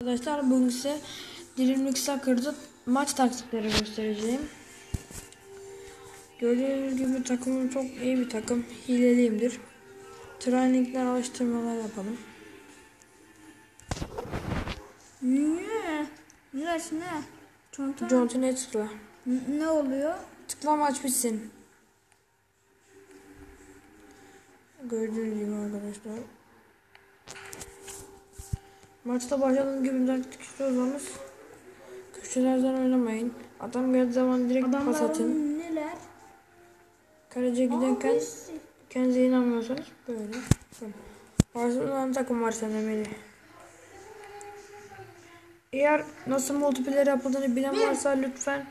Arkadaşlar bugün size Dilimlik Soccer'da maç taktikleri göstereceğim. Gördüğünüz gibi takımım çok iyi bir takım. Hileliyimdir. Trainingler alıştırmalar yapalım. Niye? Niye ne? Çanta Jonathan'e tıkla. Ne oluyor? Tıkla maç bitsin. Gördüğünüz gibi arkadaşlar. Maçta başladığınız gibi taktik istiyorsanız köşelerden oynamayın. Adam geldiği zaman direkt pas atın. Neler? Kaleciye giderken kendinize inanmıyorsanız böyle. böyle. Barcelona'nın takım var denemeli. Eğer nasıl multiplayer yapıldığını bilen varsa lütfen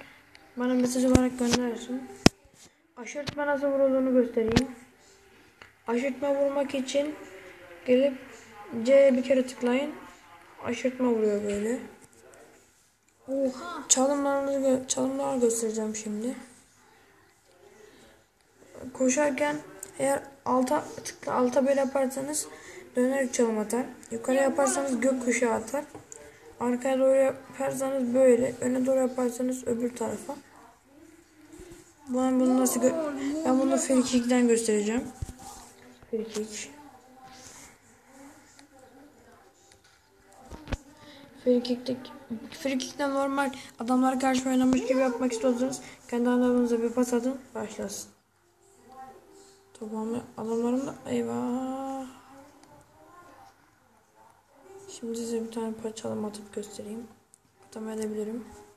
bana mesaj olarak göndersin. Aşırtma nasıl vurulduğunu göstereyim. Aşırtma vurmak için gelip C'ye bir kere tıklayın. Aşırtma vuruyor böyle. Oha. Çalımlarınızı gö- çalımlar göstereceğim şimdi. Koşarken eğer alta tıkla alta böyle yaparsanız dönerek çalım atar. Yukarı yaparsanız gökkuşağı atar. Arkaya doğru yaparsanız böyle, öne doğru yaparsanız öbür tarafa. Ben bunu nasıl gö- ben bunu free kick'ten göstereceğim. Free kick. Free kick'te normal adamlar karşı oynamış gibi yapmak istiyorsanız kendi adamınıza bir pas atın başlasın. Toplamı adamlarım da eyvah. Şimdi size bir tane parçalama atıp göstereyim. Atamayabilirim. Her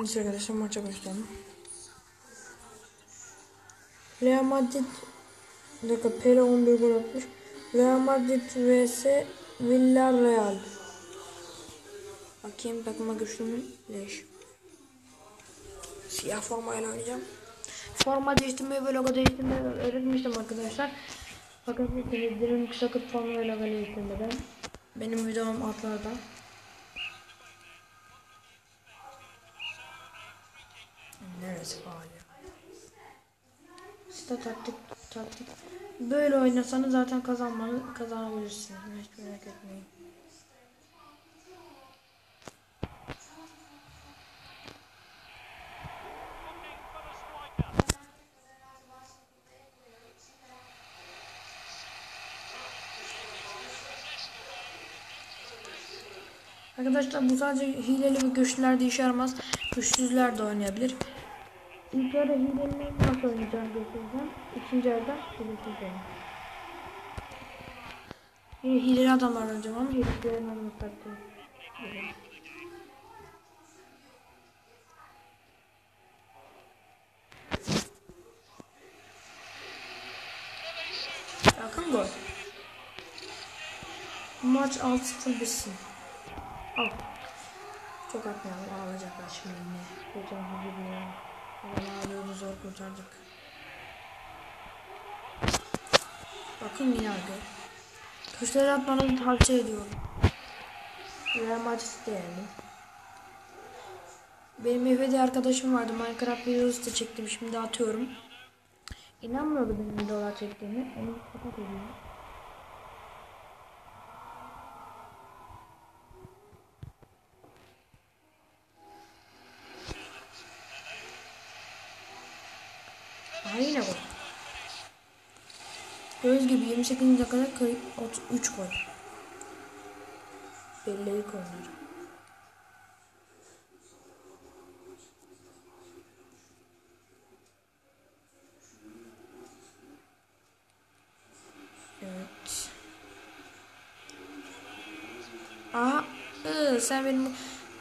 neyse arkadaşlar maça başlayalım. Real Madrid dakika Pele 11 gol atmış. Real Madrid vs Villarreal. Bakayım takıma güçlü? Leş. Siyah formayla oynayacağım. Forma değiştirmeyi ve logo değiştirmeyi öğretmiştim arkadaşlar. Fakat neyse sakıp forma ve logo değiştirmeden. Benim videom altlarda. Faal ya? İşte taktik taktik. Böyle oynasanız zaten kazanmanız kazanabilirsiniz. Hiç merak etmeyin. Arkadaşlar bu sadece hileli ve güçlülerde işe yaramaz. Güçsüzler de oynayabilir. İlk yarı hileli nasıl oynayacağım göstereceğim. İkinci yarıda hilesiz oynayacağım. Hileli adamlar oynayacağım ama hilelilerin adamı taktiği. Yakın gol. Maç 6-0 bitsin. Al. Çok atmayalım ağlayacaklar şimdi yine. Hocam hadi Adam ağlıyordu zor kurtardık. Bakın yine abi. Köşeleri atmanızı tavsiye ediyorum. Real Madrid'de yani. Benim evde arkadaşım vardı. Minecraft videosu da çektim. Şimdi atıyorum. İnanmıyordu benim videolar çektiğimi. Onu kapat ediyor. Aha yine gol. Gördüğünüz gibi 28 dakikada 3 gol. Belli konular. Evet. Aha, ıı, sen benim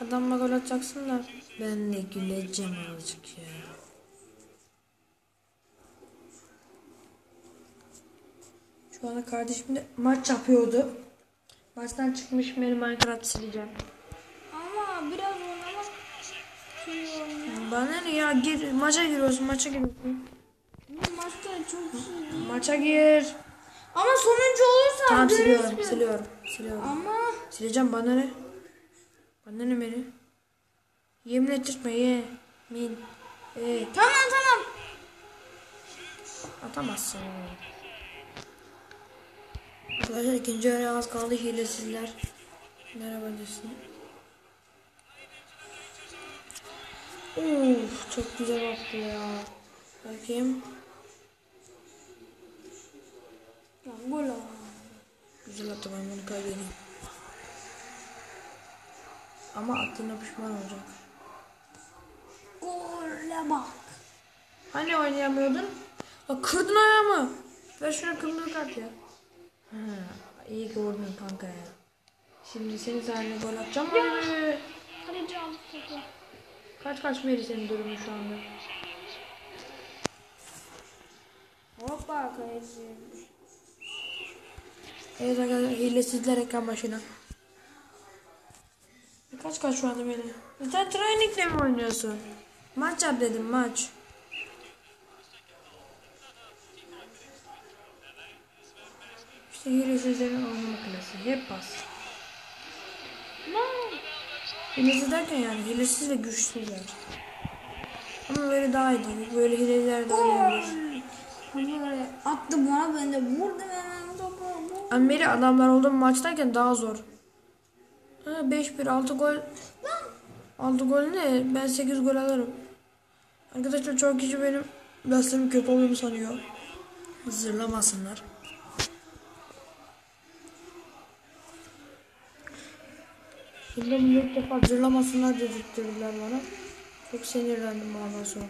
adamıma gol atacaksın da ben de güleceğim azıcık ya. Şu anda kardeşim de maç yapıyordu. Maçtan çıkmış beni Minecraft sileceğim. Ama biraz oynamak. Bana ne ya gir maça giriyorsun maça giriyorsun. Maçta çok iyi değil. Maça gir. Ama sonuncu olursa Tamam siliyorum biz. siliyorum siliyorum. Ama Sileceğim bana ne? Bana ne beni? Yemin ettirtme ye. Min. Ee, Tamam tamam. atamazsın. Arkadaşlar ikinci yarıya az kaldı hilesizler. Merhaba desin. Uf, çok güzel attı ya. Bakayım. Ya gol. Güzel attı ben bunu kaybedeyim. Ama attığına pişman olacak. Gole bak. Hani oynayamıyordun? Bak kırdın ayağımı. Ver şuna kırmızı kart ya. Ha, iyi ki vurdun kanka ya. Şimdi senin sayende gol atacağım. Hadi. Kaleci aldı topu. Kaç kaç Meri senin durumun şu anda? Hoppa kaleci. Evet arkadaşlar hilesizler ekran başına. Kaç kaç şu anda Meri? Sen trainingle mi oynuyorsun? Maç yap dedim maç. İşte hilesizlerin oynama klası. Hep bas. Lan. Hilesiz derken yani hilesiz ve güçsüzler. Ama böyle daha iyi değil. Böyle hileler de oynayabilir. Böyle attı bana ben de vurdum hemen topu. Ameri adamlar olduğum maçtayken daha zor. Ha, 5-1 6 gol. 6 gol ne? Ben 8 gol alırım. Arkadaşlar çok kişi benim derslerim kötü olduğunu sanıyor. Zırlamasınlar. Bunu ilk defa zırlamasınlar dedirttirdiler bana. Çok sinirlendim ondan sonra.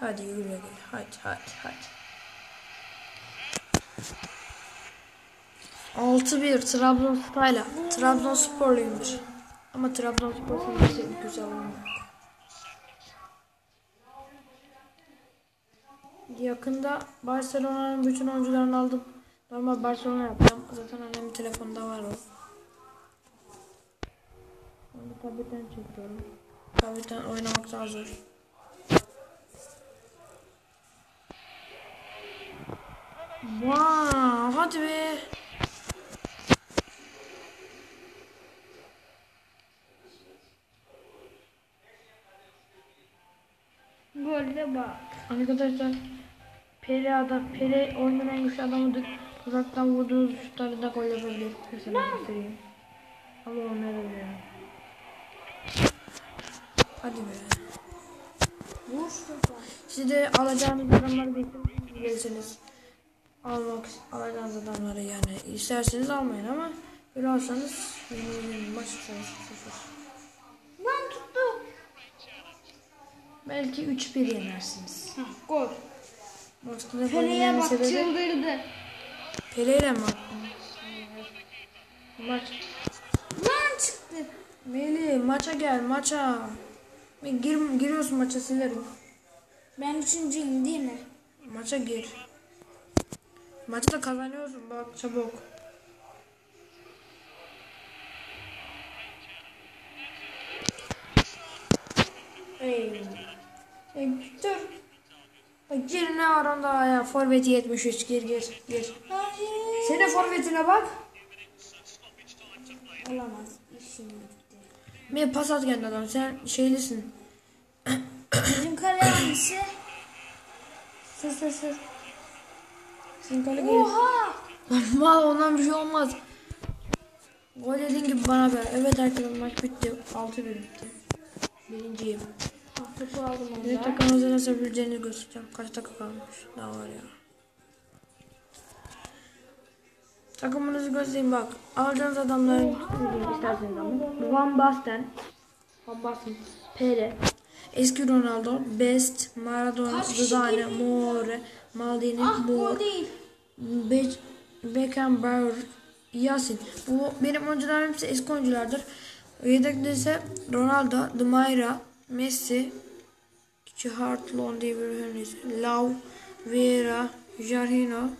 Hadi yürü yürü. Hadi hadi hadi. 6-1 Trabzonspor'la. Trabzonsporluymuş. Ama Trabzonspor senesi güzel olmuyor. Yakında Barcelona'nın bütün oyuncularını aldım. Normal Barcelona yapacağım. Zaten annemin telefonunda var o. Onu tabletten çekiyorum. Tabletten oynamak daha zor. Wow, hadi be. Gole bak. Arkadaşlar Pele adam, Pele oyunun en güçlü adamıdır. Uzaktan vurduğunuz şutları da gol yapabilir. Mesela göstereyim. Ama oynayabilir. Hadi be. Vur. Siz de alacağınız adamları bekliyorsunuz. Almak, alacağınız adamları yani isterseniz almayın ama böyle alsanız maç sıfır. Ben tuttum. Belki 3-1 yenersiniz. Hah, gol. Maçta da bak çıldırdı. Mi attın? Maç. Lan çıktı. Meli maça gel maça. Gir, giriyorsun maça silerim. Ben üçüncüyüm değil mi? Maça gir. Maçı da kazanıyorsun bak çabuk. Ey. Ey dur. Bak gir ne var onda ya. Forveti 73 gir gir gir. Hayır. Senin forvetine bak. Olamaz. İşim bitti. Bir pas at kendi adam. Sen şeylisin. Bizim kale hangisi? Sır sır sır. Senin kale geliyor. Oha. Mal ondan bir şey olmaz. Gol dediğin gibi bana ver. Evet arkadaşlar maç bitti. 6-1 bitti. Birinciyim. Ah, Topu aldım Bir ondan. takımımıza nasıl yapabileceğini göstereceğim. Kaç dakika kalmış. Daha var ya. Takımınızı göstereyim bak. Alacağınız adamları isterseniz ama. Van Basten. Van Basten. Pele. Eski Ronaldo. Best. Maradona. Zidane. More. Maldini. Ah Moore. Be Beckenbauer, Yasin. Bu benim oyuncularım hepsi eski oyunculardır. Yedekte ise Ronaldo, Demaira, Messi, Chihartlon diye bir. Lau, Vieira, Jarino,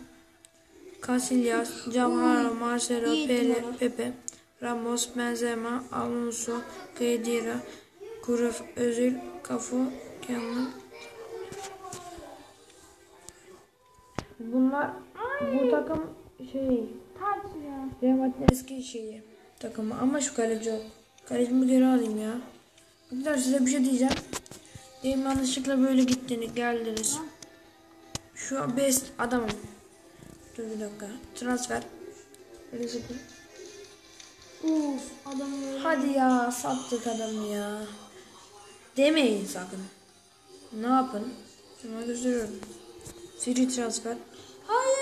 Casillas, Cavaro, Marcelo, Pele. Pepe, Ramos, Benzema, Alonso, Kedira, Cruyff, Özil, Cafu, Kemal. Bunlar bu takım şey. Real eski şeyi takımı ama şu kaleci yok. Kalecimi geri alayım ya. Arkadaşlar size bir şey diyeceğim. Benim yanlışlıkla böyle gittiniz, geldiniz. Şu best adamım. Dur bir dakika. Transfer. Uf adam öyle. Hadi ya sattık adamı ya. Demeyin sakın. Ne yapın? Sana gösteriyorum. Free transfer. Hayır.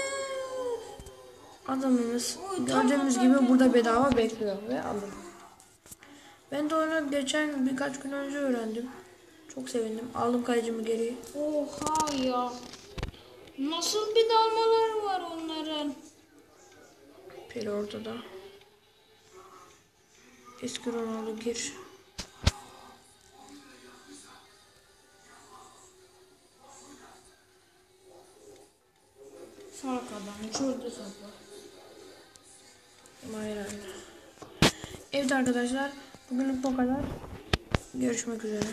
Adamımız Oy, gördüğümüz atarken gibi burada bedava bekliyor ve aldım. Ben de onu geçen birkaç gün önce öğrendim. Çok sevindim. Aldım kalecimi geri. Oha ya. Nasıl bir dalmaları var onların? Peri ortada. Eski Ronaldo gir. Salak adam uçurdu sapı. Hayır hayır. Evet arkadaşlar. Bugünlük bu kadar. Görüşmek üzere.